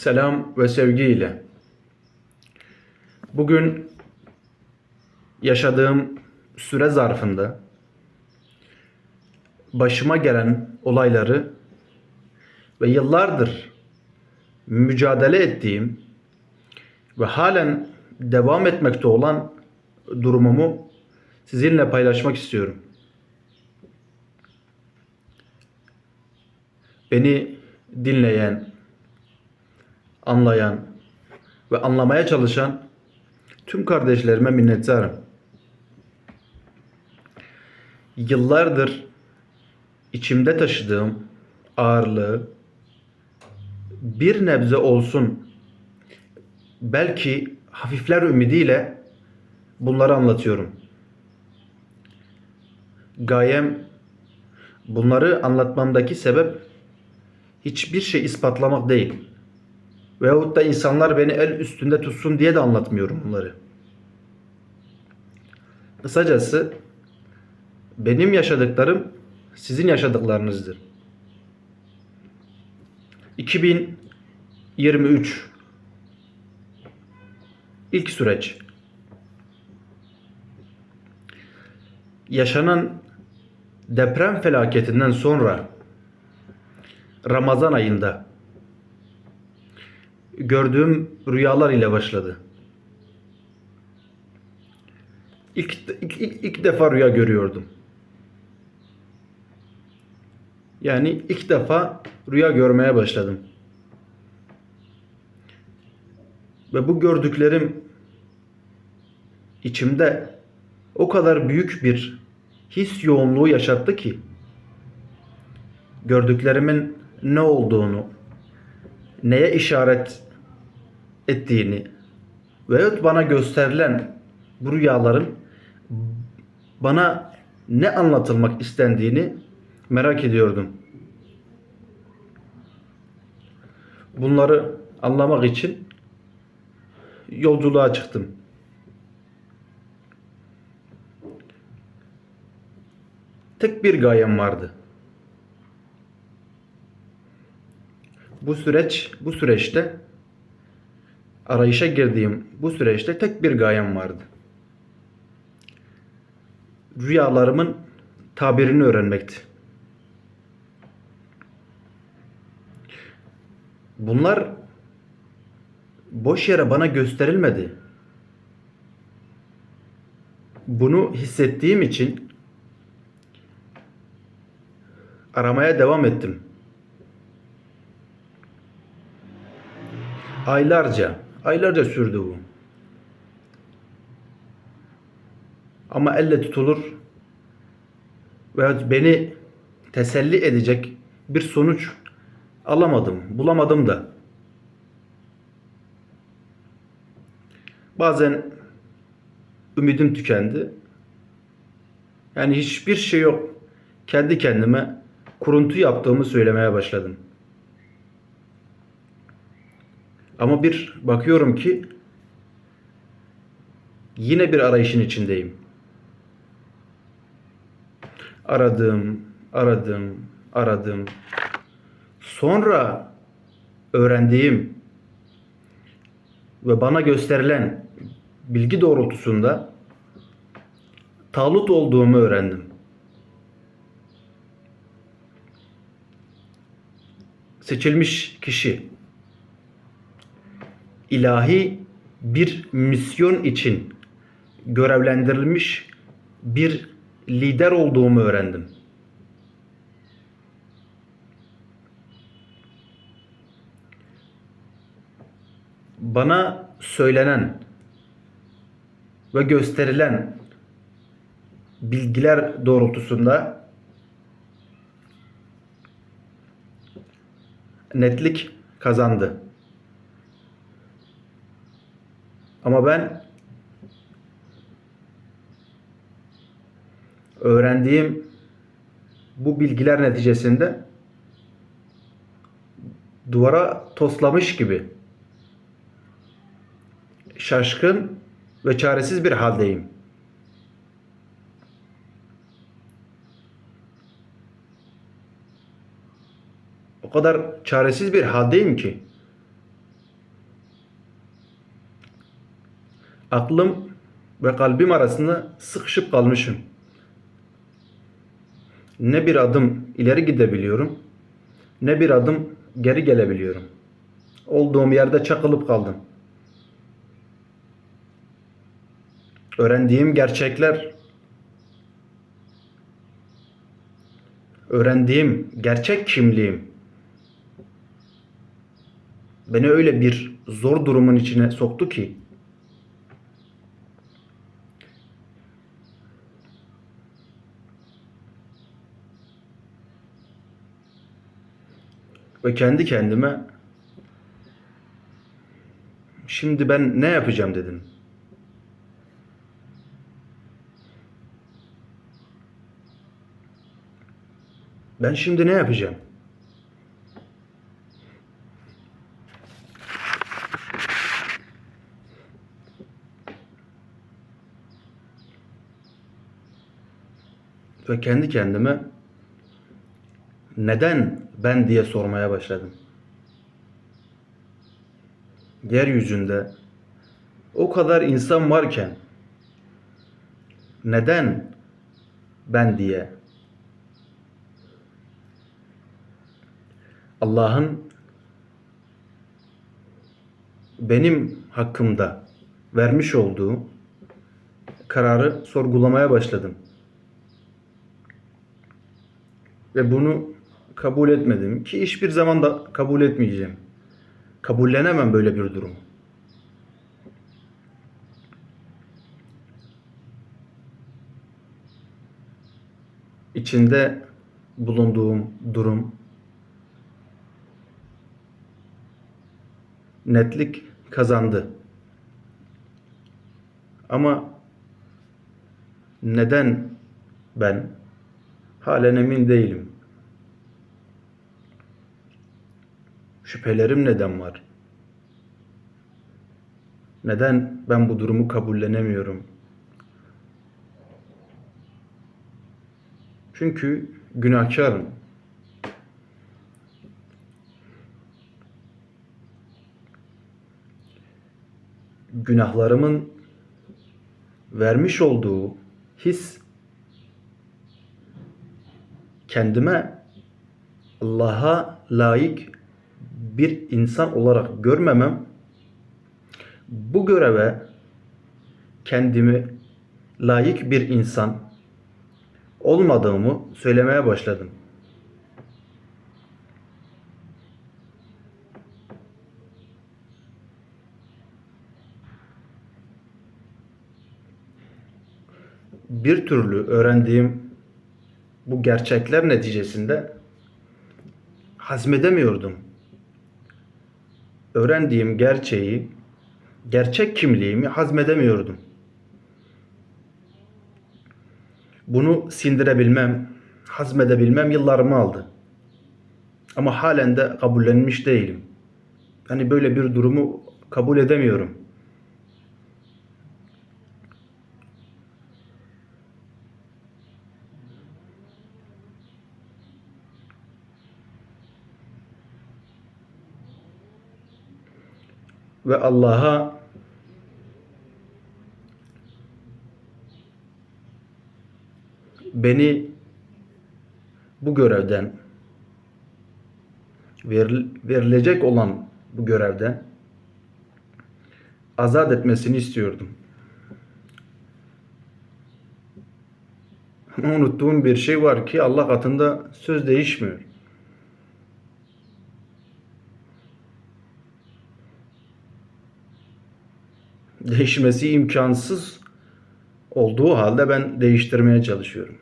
selam ve sevgiyle. Bugün yaşadığım süre zarfında başıma gelen olayları ve yıllardır mücadele ettiğim ve halen devam etmekte olan durumumu sizinle paylaşmak istiyorum. Beni dinleyen, anlayan ve anlamaya çalışan tüm kardeşlerime minnettarım. Yıllardır içimde taşıdığım ağırlığı bir nebze olsun belki hafifler ümidiyle bunları anlatıyorum. Gayem bunları anlatmamdaki sebep hiçbir şey ispatlamak değil. Veyahut da insanlar beni el üstünde tutsun diye de anlatmıyorum bunları. Kısacası benim yaşadıklarım sizin yaşadıklarınızdır. 2023 ilk süreç. Yaşanan deprem felaketinden sonra Ramazan ayında gördüğüm rüyalar ile başladı. İlk, ilk, ilk, ilk defa rüya görüyordum. Yani ilk defa rüya görmeye başladım. Ve bu gördüklerim içimde o kadar büyük bir his yoğunluğu yaşattı ki gördüklerimin ne olduğunu, neye işaret ettiğini veyahut bana gösterilen bu rüyaların bana ne anlatılmak istendiğini merak ediyordum. Bunları anlamak için yolculuğa çıktım. Tek bir gayem vardı. Bu süreç, bu süreçte arayışa girdiğim bu süreçte tek bir gayem vardı. Rüyalarımın tabirini öğrenmekti. Bunlar boş yere bana gösterilmedi. Bunu hissettiğim için aramaya devam ettim. Aylarca, aylarca sürdü bu. Ama elle tutulur veya beni teselli edecek bir sonuç alamadım, bulamadım da. Bazen ümidim tükendi. Yani hiçbir şey yok. Kendi kendime kuruntu yaptığımı söylemeye başladım. Ama bir bakıyorum ki yine bir arayışın içindeyim. Aradım, aradım, aradım. Sonra öğrendiğim ve bana gösterilen bilgi doğrultusunda Talut olduğumu öğrendim. Seçilmiş kişi ilahi bir misyon için görevlendirilmiş bir lider olduğumu öğrendim. Bana söylenen ve gösterilen bilgiler doğrultusunda netlik kazandı. Ama ben öğrendiğim bu bilgiler neticesinde duvara toslamış gibi şaşkın ve çaresiz bir haldeyim. O kadar çaresiz bir haldeyim ki Aklım ve kalbim arasında sıkışıp kalmışım. Ne bir adım ileri gidebiliyorum, ne bir adım geri gelebiliyorum. Olduğum yerde çakılıp kaldım. Öğrendiğim gerçekler öğrendiğim gerçek kimliğim beni öyle bir zor durumun içine soktu ki ve kendi kendime şimdi ben ne yapacağım dedim. Ben şimdi ne yapacağım? Ve kendi kendime neden ben diye sormaya başladım. Yeryüzünde o kadar insan varken neden ben diye Allah'ın benim hakkımda vermiş olduğu kararı sorgulamaya başladım. Ve bunu kabul etmedim ki hiçbir zaman da kabul etmeyeceğim. Kabullenemem böyle bir durum. İçinde bulunduğum durum netlik kazandı. Ama neden ben halen emin değilim. Şüphelerim neden var? Neden ben bu durumu kabullenemiyorum? Çünkü günahkarım. Günahlarımın vermiş olduğu his kendime Allah'a layık bir insan olarak görmemem bu göreve kendimi layık bir insan olmadığımı söylemeye başladım. Bir türlü öğrendiğim bu gerçekler neticesinde hazmedemiyordum. Öğrendiğim gerçeği, gerçek kimliğimi hazmedemiyordum. Bunu sindirebilmem, hazmedebilmem yıllarımı aldı. Ama halen de kabullenmiş değilim. Hani böyle bir durumu kabul edemiyorum. Ve Allah'a beni bu görevden veril- verilecek olan bu görevden azat etmesini istiyordum. Unuttuğum bir şey var ki Allah katında söz değişmiyor. Değişmesi imkansız olduğu halde ben değiştirmeye çalışıyorum.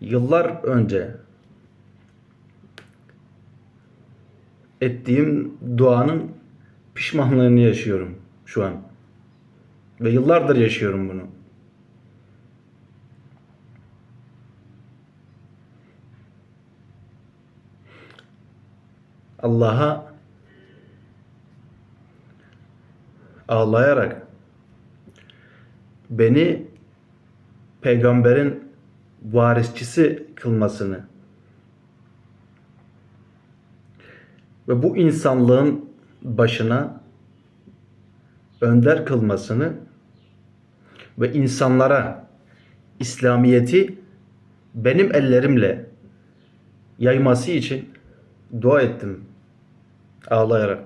Yıllar önce ettiğim duanın pişmanlığını yaşıyorum şu an. Ve yıllardır yaşıyorum bunu. Allah'a ağlayarak beni peygamberin varisçisi kılmasını ve bu insanlığın başına önder kılmasını ve insanlara İslamiyeti benim ellerimle yayması için dua ettim ağlayarak.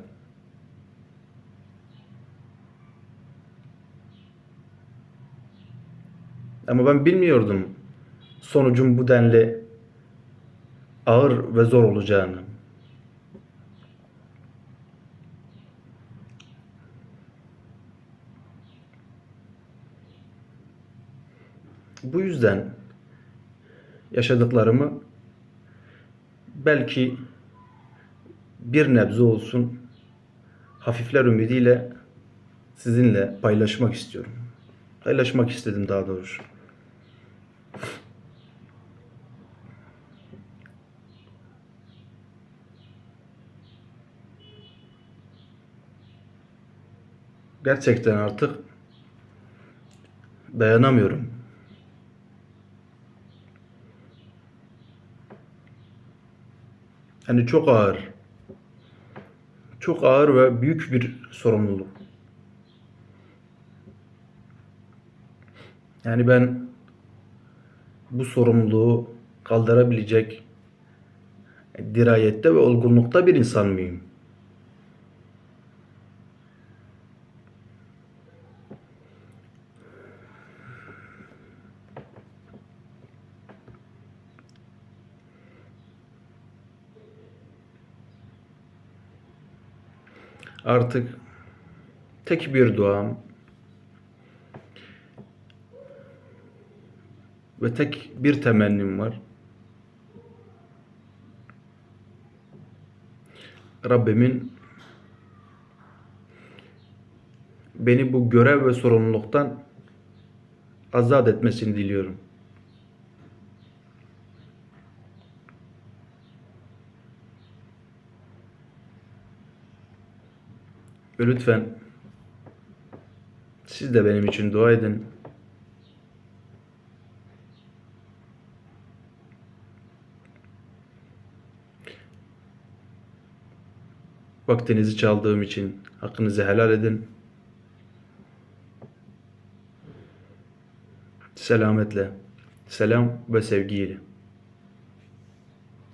Ama ben bilmiyordum sonucun bu denli ağır ve zor olacağını. Bu yüzden yaşadıklarımı belki bir nebze olsun hafifler ümidiyle sizinle paylaşmak istiyorum. Paylaşmak istedim daha doğrusu. Gerçekten artık dayanamıyorum. Yani çok ağır. Çok ağır ve büyük bir sorumluluk. Yani ben bu sorumluluğu kaldırabilecek dirayette ve olgunlukta bir insan mıyım? Artık tek bir duam ve tek bir temennim var. Rabbimin beni bu görev ve sorumluluktan azat etmesini diliyorum. Ve lütfen siz de benim için dua edin. Vaktinizi çaldığım için hakkınızı helal edin. Selametle, selam ve sevgiyle.